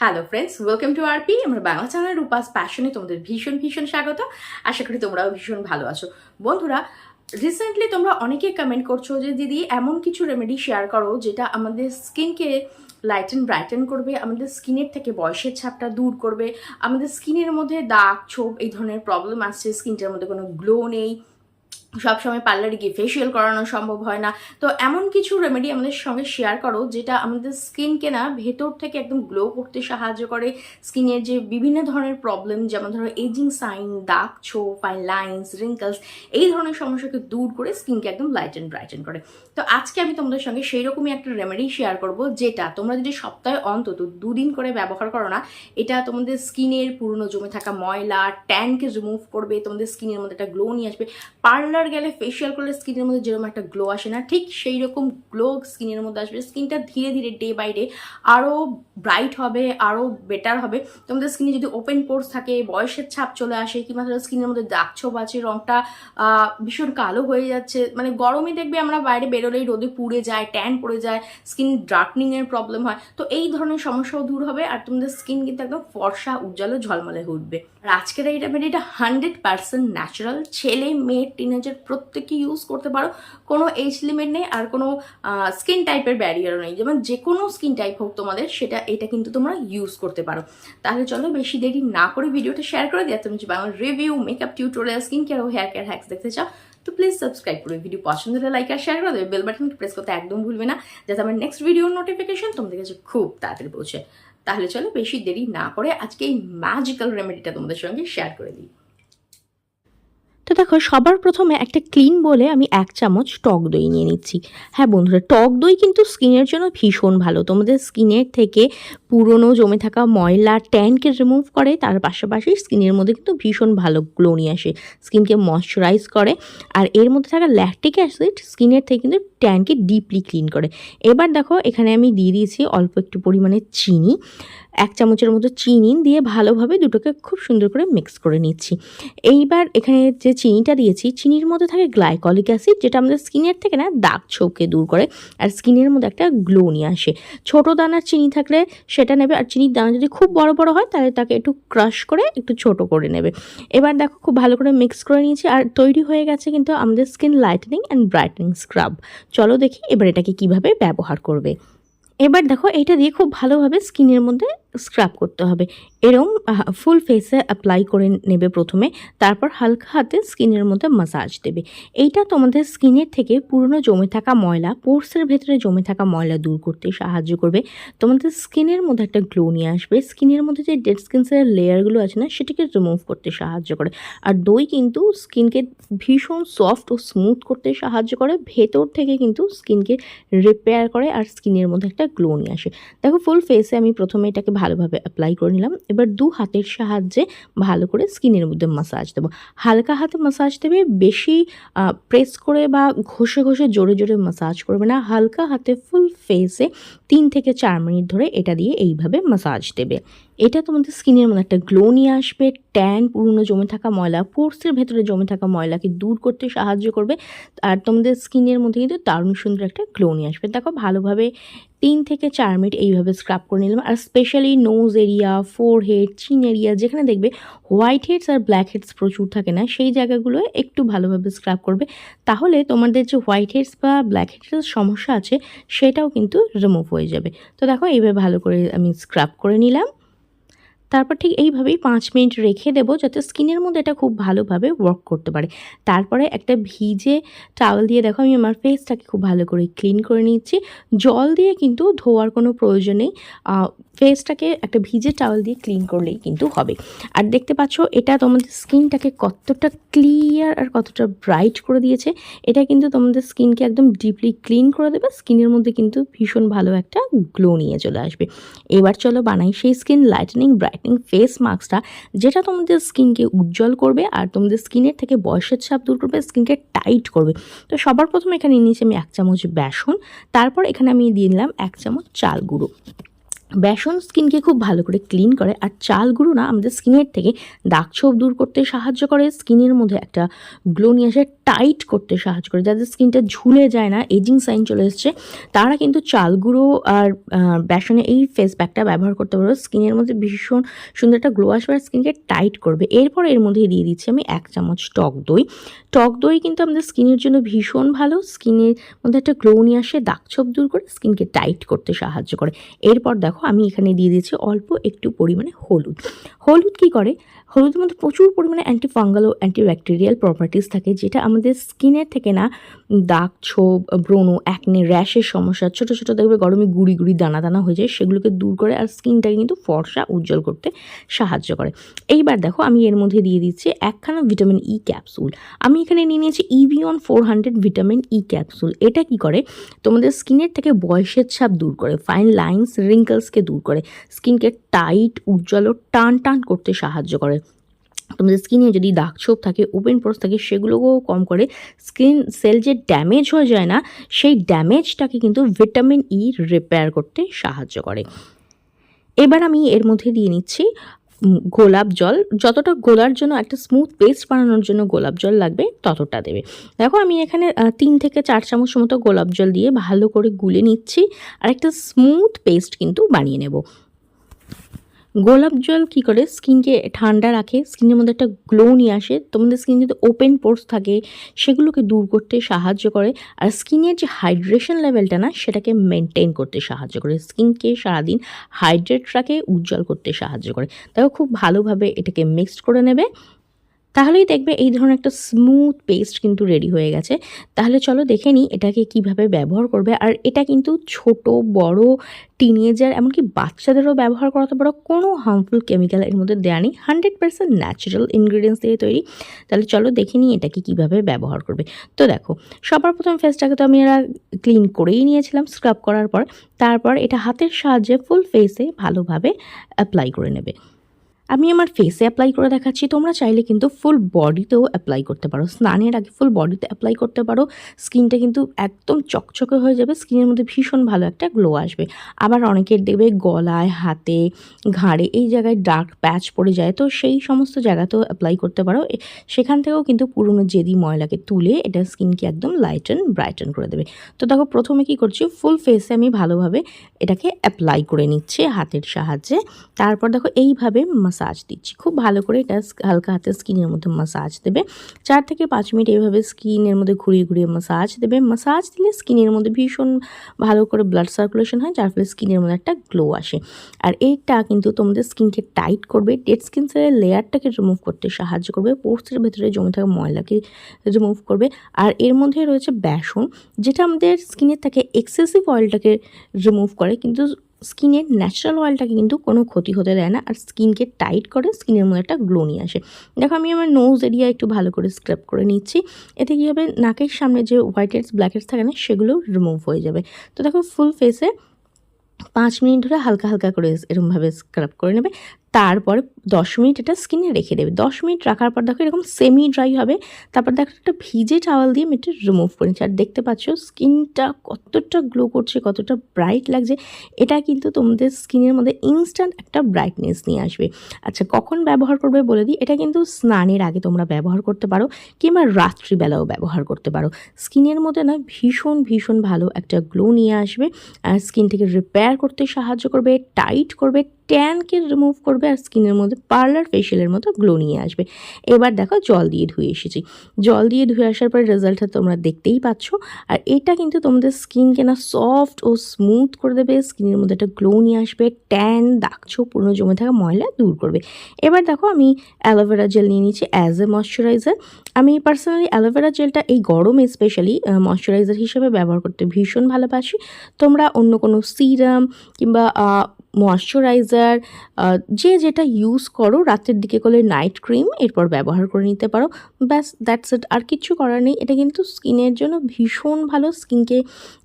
Hello friends welcome to RP আমরা বাংলা চ্যানেলের রূপাস প্যাশনে তোমাদের ভীষণ ভীষণ স্বাগত। আশা করি তোমরাও ভীষণ ভালো আছো। বন্ধুরা রিসেন্টলি তোমরা অনেকে কমেন্ট করছ যে, দিদি, এমন কিছু রেমেডি শেয়ার করো যেটা আমাদের স্কিনকে লাইটেন ব্রাইটেন করবে, আমাদের স্কিনের থেকে বয়সের ছাপটা দূর করবে, আমাদের স্কিনের মধ্যে দাগ, ছোপ এই ধরনের প্রবলেম আসছে স্কিনটার মধ্যে কোনো গ্লো নেই। সবসময় পার্লারে গিয়ে ফেসিয়াল করানো সম্ভব হয় না। তো এমন কিছু রেমেডি আমাদের সঙ্গে শেয়ার করো, যেটা আমাদের স্কিনকে না ভেতর থেকে একদম গ্লো করতে সাহায্য করে। স্কিনের যে বিভিন্ন ধরনের প্রবলেম যেমন ধরো এজিং সাইন দাগ ছো ফাইন লাইন্স রিঙ্কলস এই ধরনের সমস্যাকে দূর করে স্কিনকে একদম লাইট অ্যান্ড ব্রাইটেন করে। তো আজকে আমি তোমাদের সঙ্গে সেই রকমই একটা রেমেডি শেয়ার করব, যেটা তোমরা যদি সপ্তাহে অন্তত দুদিন করে ব্যবহার করো না, এটা তোমাদের স্কিনের পুরনো জমে থাকা ময়লা ট্যানকে রিমুভ করবে, তোমাদের স্কিনের মধ্যে একটা গ্লো নিয়ে আসবে। পার্লার গেলে ফেসিয়াল করলে স্কিনের মধ্যে যেরকম একটা গ্লো আসে না, ঠিক সেই রকম গ্লো স্কিনের মধ্যে আসবে। স্কিনটা ধীরে ধীরে ডে বাই ডে আরও ব্রাইট হবে আরও বেটার হবে। তোমাদের স্কিনে যদি ওপেন পোর্স থাকে, বয়সের ছাপ চলে আসে, কিংবা স্কিনের মধ্যে দাগ ছোপ আছে রঙটা ভীষণ কালো হয়ে যাচ্ছে মানে গরমে দেখবে আমরা বাইরে বেরোলেই রোদে পুড়ে যায় ট্যান পড়ে যায় স্কিন ডার্কনিংয়ের প্রবলেম হয়। তো এই ধরনের সমস্যাও দূর হবে আর তোমাদের স্কিন কিন্তু একদম ফর্সা, উজ্জ্বল, ঝলমলে উঠবে। আর আজকের এই রেমেডিটা হান্ড্রেড পার্সেন্ট ন্যাচারাল ছেলে, মেয়ে টিনেজার প্রত্যেকেই ইউজ করতে পারো। কোনো এজ লিমিট নেই আর কোনো স্কিন টাইপের ব্যারিয়ারও নেই। যেমন যে কোনো স্কিন টাইপ হোক তোমাদের, সেটা, এটা কিন্তু তোমরা ইউজ করতে পারো। তাহলে চলো বেশি দেরি না করে ভিডিওটা শেয়ার করে দিয়ে তুমি যদি Bangla review makeup tutorial skin care ও হেয়ার কেয়ার হ্যাক্স দেখতে চাও, তো প্লিজ সাবস্ক্রাইব করবে ভিডিও পছন্দ হলে লাইক আর শেয়ার করে দেবে বেল বাটন প্রেস করতে একদম ভুলবে না, যাতে আমার নেক্সট ভিডিওর নোটিফিকেশন তোমাদের কাছে খুব তাড়াতাড়ি পৌঁছে। তাহলে চলো বেশি দেরি না করে আজকে এই ম্যাজিক্যাল রেমেডিটা তোমাদের সঙ্গে শেয়ার করে দিই। তো দেখো, সবার প্রথমে একটা ক্লিন বলে আমি এক চামচ টক দই নিয়ে নিচ্ছি। হ্যাঁ বন্ধুরা, টক দই কিন্তু স্কিনের জন্য ভীষণ ভালো। তোমাদের স্কিনের থেকে পুরনো জমে থাকা ময়লা ট্যানকে রিমুভ করে, তার পাশাপাশি স্কিনের মধ্যে কিন্তু ভীষণ ভালো গ্লো নিয়ে আসে। স্কিনকে ময়শ্চারাইজ করে, আর এর মধ্যে থাকা ল্যাকটিক অ্যাসিড স্কিনের থেকে কিন্তু ট্যানকে ডিপলি ক্লিন করে। এবার দেখো, এখানে আমি দিয়ে দিয়েছি অল্প একটু পরিমাণে চিনি। এক চামচের মতো চিনি দিয়ে ভালোভাবে দুটোকে খুব সুন্দর করে মিক্স করে নিচ্ছি। এইবার এখানে যে চিনিটা দিয়েছি, চিনির মধ্যে থাকে গ্লাইকলিক অ্যাসিড যেটা আমাদের স্কিনের থেকে না দাগ ছোপকে দূর করে আর স্কিনের মধ্যে একটা গ্লো নিয়ে আসে। ছোট দানার চিনি থাকলে সেটা নেবে আর চিনির দানা যদি খুব বড় বড় হয়, তাহলে তাকে একটু ক্রাশ করে একটু ছোট করে নেবে। এবার দেখো খুব ভালো করে মিক্স করে নিয়েছি আর তৈরি হয়ে গেছে কিন্তু আমাদের skin lightening and brightening scrub চলো দেখি এবার এটাকে কীভাবে ব্যবহার করবে। এবার দেখো এটা দিয়ে খুব ভালোভাবে স্কিনের মধ্যে স্ক্রাব করতে হবে। এরম ফুল ফেসে অ্যাপ্লাই করে নেবে প্রথমে, তারপর হালকা হাতে স্কিনের মধ্যে মাসাজ দেবে। এইটা তোমাদের স্কিনের থেকে পুরনো জমে থাকা ময়লা পোর্সের ভেতরে জমে থাকা ময়লা দূর করতে সাহায্য করবে। তোমাদের স্কিনের মধ্যে একটা গ্লো নিয়ে আসবে। স্কিনের মধ্যে যে ডেড স্কিন সেলের লেয়ারগুলো আছে না, সেটিকে রিমুভ করতে সাহায্য করে। আর দই কিন্তু স্কিনকে ভীষণ সফট ও স্মুথ করতে সাহায্য করে, ভেতর থেকে কিন্তু স্কিনকে রিপেয়ার করে আর স্কিনের মধ্যে একটা গ্লো নিয়ে আসে। দেখো ফুল ফেসে আমি প্রথমে এটাকে ভালোভাবে অ্যাপ্লাই করে নিলাম। এবার দু হাতের সাহায্যে ভালো করে স্কিনের মধ্যে মাসাজ দেবো। হালকা হাতে মাসাজ দেবে, বেশি প্রেস করে বা ঘষে ঘষে জোরে জোরে মাসাজ করবে না। হালকা হাতে ফুল ফেসে তিন থেকে চার মিনিট ধরে এটা দিয়ে এইভাবে মাসাজ দেবে। এটা তোমাদের স্কিনের মধ্যে একটা গ্লো নিয়ে আসবে ট্যান পুরনো জমে থাকা ময়লা পোর্সের ভেতরে জমে থাকা ময়লাকে দূর করতে সাহায্য করবে আর তোমাদের স্কিনের মধ্যে কিন্তু দারুণ সুন্দর একটা গ্লো নিয়ে আসবে। দেখো, ভালোভাবে তিন থেকে চার মিনিট এইভাবে স্ক্রাব করে নিলাম আর specially nose area forehead chin area যেখানে দেখবে হোয়াইট হেডস আর ব্ল্যাক হেডস প্রচুর থাকে না, সেই জায়গাগুলো একটু ভালোভাবে স্ক্রাব করবে। তাহলে তোমাদের যে হোয়াইট হেডস বা ব্ল্যাক হেডসের সমস্যা আছে, সেটাও কিন্তু রিমুভ হয়ে যাবে। তো দেখো, এইভাবে ভালো করে আমি স্ক্রাব করে নিলাম। তারপর ঠিক এইভাবেই পাঁচ মিনিট রেখে দেবো যাতে স্কিনের মধ্যে এটা খুব ভালোভাবে ওয়ার্ক করতে পারে। তারপরে একটা ভিজে টাওয়েল দিয়ে দেখো আমি আমার ফেসটাকে খুব ভালো করে ক্লিন করে নিচ্ছি। জল দিয়ে কিন্তু ধোয়ার কোনো প্রয়োজন নেই। ফেসটাকে একটা ভিজে টাওয়েল দিয়ে ক্লিন করলেই কিন্তু হবে। আর দেখতে পাচ্ছ এটা তোমাদের স্কিনটাকে কতটা ক্লিয়ার আর কতটা ব্রাইট করে দিয়েছে। এটা কিন্তু তোমাদের স্কিনকে একদম ডিপলি ক্লিন করে দেবে। স্কিনের মধ্যে কিন্তু ভীষণ ভালো একটা গ্লো নিয়ে চলে আসবে। এবার চলো বানাই সেই স্কিন লাইটেনিং ব্রাইটনিং ফেস মাস্কটা যেটা তোমাদের স্কিনকে উজ্জ্বল করবে আর তোমাদের স্কিনের থেকে বয়সের ছাপ দূর করবে স্কিনকে টাইট করবে। তো সবার প্রথমে এখানে নিয়েছি আমি এক চামচ বেসন, তারপর এখানে আমি দিয়ে নিলাম এক চামচ চাল গুঁড়ো। বেসন স্কিনকে খুব ভালো করে ক্লিন করে, আর চাল গুঁড়ো না আমাদের স্কিনের থেকে দাগ ছোপ দূর করতে সাহায্য করে। স্কিনের মধ্যে একটা গ্লো নিয়ে আসে টাইট করতে সাহায্য করে যাদের স্কিনটা ঝুলে যায় না, এজিং সাইন চলে এসছে। তারা কিন্তু চাল গুঁড়ো আর বেসনে এই ফেস প্যাকটা ব্যবহার করতে পারো স্কিনের মধ্যে ভীষণ সুন্দর একটা গ্লো আসবে আর স্কিনকে টাইট করবে। এরপর এর মধ্যে দিয়ে দিচ্ছি আমি এক চামচ টক দই। টক দই কিন্তু আমাদের স্কিনের জন্য ভীষণ ভালো। স্কিনের মধ্যে একটা গ্লো নিয়ে আসে, দাগ ছোপ দূর করে স্কিনকে টাইট করতে সাহায্য করে। এরপর দেখো আমি এখানে দিয়ে দিয়েছি অল্প একটু পরিমাণে হলুদ। হলুদ কি করে? হলুদের মধ্যে প্রচুর পরিমাণে অ্যান্টি ফাঙ্গাল ও অ্যান্টিব্যাকটেরিয়াল প্রপার্টিস থাকে, যেটা আমাদের স্কিনের থেকে না দাগ ছোপ, ব্রণ অ্যাকনে র্যাশের সমস্যা, ছোট ছোট দেখবে গরমে গুড়ি গুড়ি দানা দানা হয়ে যায়, সেগুলোকে দূর করে আর স্কিনটাকে কিন্তু ফর্সা উজ্জ্বল করতে সাহায্য করে। এইবার দেখো আমি এর মধ্যে দিয়ে দিচ্ছি একখানা ভিটামিন ই ক্যাপসুল আমি এখানে নিয়ে নিয়েছি Evion four hundred vitamin E capsule এটা কি করে? তোমাদের স্কিনের থেকে বয়সের ছাপ দূর করে ফাইন লাইন্স রিঙ্কলসকে দূর করে, স্কিনকে টাইট উজ্জ্বল ও টান টান করতে সাহায্য করে। তোমাদের স্কিনে যদি দাগ ছোপ থাকে ওপেন পোর্স থাকে, সেগুলোকেও কম করে স্কিন সেল যে ড্যামেজ হয়ে যায় না, সেই ড্যামেজটাকে কিন্তু ভিটামিন ই রিপেয়ার করতে সাহায্য করে। এবার আমি এর মধ্যে দিয়ে নিচ্ছি গোলাপ জল। যতটা গোলার জন্য একটা স্মুথ পেস্ট বানানোর জন্য গোলাপ জল লাগবে, ততটা দেবে। দেখো, আমি এখানে তিন থেকে চার চামচ মতো গোলাপ জল দিয়ে ভালো করে গুলে নিচ্ছি, আর একটা স্মুথ পেস্ট কিন্তু বানিয়ে নেব। গোলাপ জল কী করে? স্কিনকে ঠান্ডা রাখে, স্কিনের মধ্যে একটা গ্লো নিয়ে আসে তোমাদের স্কিন যদি ওপেন পোর্স থাকে, সেগুলোকে দূর করতে সাহায্য করে। আর স্কিনের যে হাইড্রেশন লেভেলটা না, সেটাকে মেনটেন করতে সাহায্য করে। স্কিনকে সারাদিন হাইড্রেট রাখে, উজ্জ্বল করতে সাহায্য করে। তাও খুব ভালোভাবে এটাকে মিক্সড করে নেবে। তাহলেই দেখবে এই ধরনের একটা স্মুথ পেস্ট কিন্তু রেডি হয়ে গেছে। তাহলে চলো দেখে নিই এটাকে কীভাবে ব্যবহার করবে। আর এটা কিন্তু ছোট, বড় টিনেজার এমনকি বাচ্চাদেরও ব্যবহার করাতে পারো। কোনো হার্মফুল কেমিক্যাল এর মধ্যে দেওয়া নেই। হান্ড্রেড পার্সেন্ট ন্যাচারাল ইনগ্রিডিয়েন্টস দিয়ে তৈরি। তাহলে চলো দেখে নিই এটাকে কীভাবে ব্যবহার করবে। তো দেখো, সবার প্রথম ফেসটাকে তো আমি এরা ক্লিন করেই নিয়েছিলাম স্ক্রাব করার পর। তারপর এটা হাতের সাহায্যে ফুল ফেসে ভালোভাবে অ্যাপ্লাই করে নেবে। আমি আমার ফেসে অ্যাপ্লাই করে দেখাচ্ছি। তোমরা চাইলে কিন্তু ফুল বডিতেও অ্যাপ্লাই করতে পারো। স্নানের আগে ফুল বডিতে অ্যাপ্লাই করতে পারো। স্কিনটা কিন্তু একদম চকচকে হয়ে যাবে। স্কিনের মধ্যে ভীষণ ভালো একটা গ্লো আসবে। আবার অনেকের দেখবে গলায়, হাতে, ঘাড়ে এই জায়গায় ডার্ক প্যাচ পড়ে যায়। তো সেই সমস্ত জায়গাতেও অ্যাপ্লাই করতে পারো। সেখান থেকেও কিন্তু পুরনো জেদি ময়লাকে তুলে এটা স্কিনকে একদম লাইটেন ব্রাইটেন করে দেবে। তো দেখো, প্রথমে কি করছি? ফুল ফেসে আমি ভালোভাবে এটাকে অ্যাপ্লাই করে নিচ্ছি হাতের সাহায্যে। তারপর দেখো, এইভাবে মাসাজ দিচ্ছি। খুব ভালো করে এটা হালকা হাতে স্কিনের মধ্যে মাসাজ দেবে। চার থেকে পাঁচ মিনিট এইভাবে স্কিনের মধ্যে ঘুরিয়ে ঘুরিয়ে মাসাজ দেবে। মাসাজ দিলে স্কিনের মধ্যে ভীষণ ভালো করে ব্লাড সার্কুলেশন হয়, যার ফলে স্কিনের মধ্যে একটা গ্লো আসে। আর এইটা কিন্তু তোমাদের স্কিনকে টাইট করবে ডেড স্কিন সেলের লেয়ারটাকে রিমুভ করতে সাহায্য করবে পোর্সের ভেতরে জমে থাকা ময়লাকে রিমুভ করবে। আর এর মধ্যে রয়েছে বেসন, যেটা আমাদের স্কিনের থেকে এক্সেসিভ অয়েলটাকে রিমুভ করে, কিন্তু স্কিনের ন্যাচারাল অয়েলটাকে কিন্তু কোনো ক্ষতি হতে দেয় না আর স্কিনকে টাইট করে স্কিনের মধ্যে একটা গ্লো নিয়ে আসে। দেখো, আমি আমার নোজ এরিয়া একটু ভালো করে স্ক্রাব করে নিচ্ছি। এতে কী হবে? নাকের সামনে যে হোয়াইট হেডস ব্ল্যাক হেডস থাকে না, সেগুলো রিমুভ হয়ে যাবে। তো দেখো ফুল ফেসে পাঁচ মিনিট ধরে হালকা হালকা করে এরকমভাবে স্ক্রাব করে নেবে। তারপরে দশ মিনিট এটা স্কিনে রেখে দেবে। দশ মিনিট রাখার পর দেখো এরকম সেমি ড্রাই হবে। তারপর দেখো একটা ভিজে টাওয়াল দিয়ে আমি রিমুভ করে আর দেখতে পাচ্ছ স্কিনটা কতটা গ্লো করছে, কতটা ব্রাইট লাগছে। এটা কিন্তু তোমাদের স্কিনের মধ্যে ইনস্ট্যান্ট একটা ব্রাইটনেস নিয়ে আসবে। আচ্ছা কখন ব্যবহার করবে বলে দিই? এটা কিন্তু স্নানের আগে তোমরা ব্যবহার করতে পারো কিংবা রাত্রিবেলাও ব্যবহার করতে পারো। স্কিনের মধ্যে না ভীষণ ভীষণ ভালো একটা গ্লো নিয়ে আসবে। আর থেকে রিপেয়ার করতে সাহায্য করবে টাইট করবে ট্যানকে রিমুভ করবে আর স্কিনের মধ্যে পার্লার ফেশিয়ালের মতো গ্লো নিয়ে আসবে। এবার দেখো জল দিয়ে ধুয়ে এসেছি। জল দিয়ে ধুয়ে আসার পর রেজাল্টটা তোমরা দেখতেই পাচ্ছ। আর এটা কিন্তু তোমাদের স্কিনকে না সফট ও স্মুথ করে দেবে স্কিনের মধ্যে একটা গ্লো নিয়ে আসবে ট্যান দাগছো, পুরনো জমে থাকা ময়লা দূর করবে। এবার দেখো আমি অ্যালোভেরা জেল নিয়ে নিচ্ছি অ্যাজ এ ময়শ্চারাইজার আমি পার্সোনালি অ্যালোভেরা জেলটা এই গরমে স্পেশালি ময়শ্চারাইজার হিসেবে ব্যবহার করতে ভীষণ ভালোবাসি। তোমরা অন্য কোনো সিরাম কিংবা ময়শ্চারাইজার যে যেটা ইউজ করো, রাতের দিকে করলে নাইট ক্রিম এরপর ব্যবহার করে নিতে পারো। ব্যাস দ্যাটস ইট আর কিচ্ছু করার নেই। এটা কিন্তু স্কিনের জন্য ভীষণ ভালো। স্কিনকে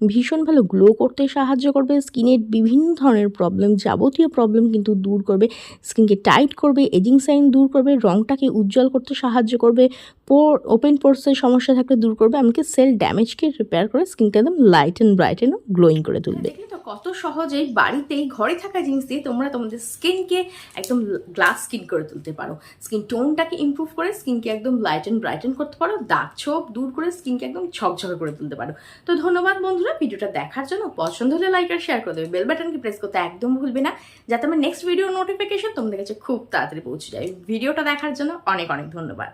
ভীষণ ভালো গ্লো করতে সাহায্য করবে। স্কিনের বিভিন্ন ধরনের প্রবলেম যাবতীয় প্রবলেম কিন্তু দূর করবে। স্কিনকে টাইট করবে এজিং সাইন দূর করবে, রংটাকে উজ্জ্বল করতে সাহায্য করবে। পোর ওপেন পোর্সের সমস্যা থাকলে দূর করবে এমনকি সেল ড্যামেজকে রিপেয়ার করে স্কিনটা একদম light and bright and glowing করে তুলবে। তো কত সহজেই বাড়িতেই ঘরে থাকা জিনিস দিয়ে তোমরা তোমাদের স্কিনকে একদম গ্লাস স্কিন করে তুলতে পারো। স্কিন টোনটাকে ইমপ্রুভ করে স্কিনকে একদম লাইট অ্যান্ড ব্রাইটেন করতে পারো দাগ ছোপ দূর করে স্কিনকে একদম ঝকঝকে করে তুলতে পারো। তো ধন্যবাদ বন্ধুরা ভিডিওটা দেখার জন্য। পছন্দ হলে লাইক আর শেয়ার করে দেবে। বেল বাটনকে প্রেস করতে একদম ভুলবে না যাতে আমার নেক্সট ভিডিও নোটিফিকেশন তোমাদের কাছে খুব তাড়াতাড়ি পৌঁছে যায়। ভিডিওটা দেখার জন্য অনেক অনেক ধন্যবাদ।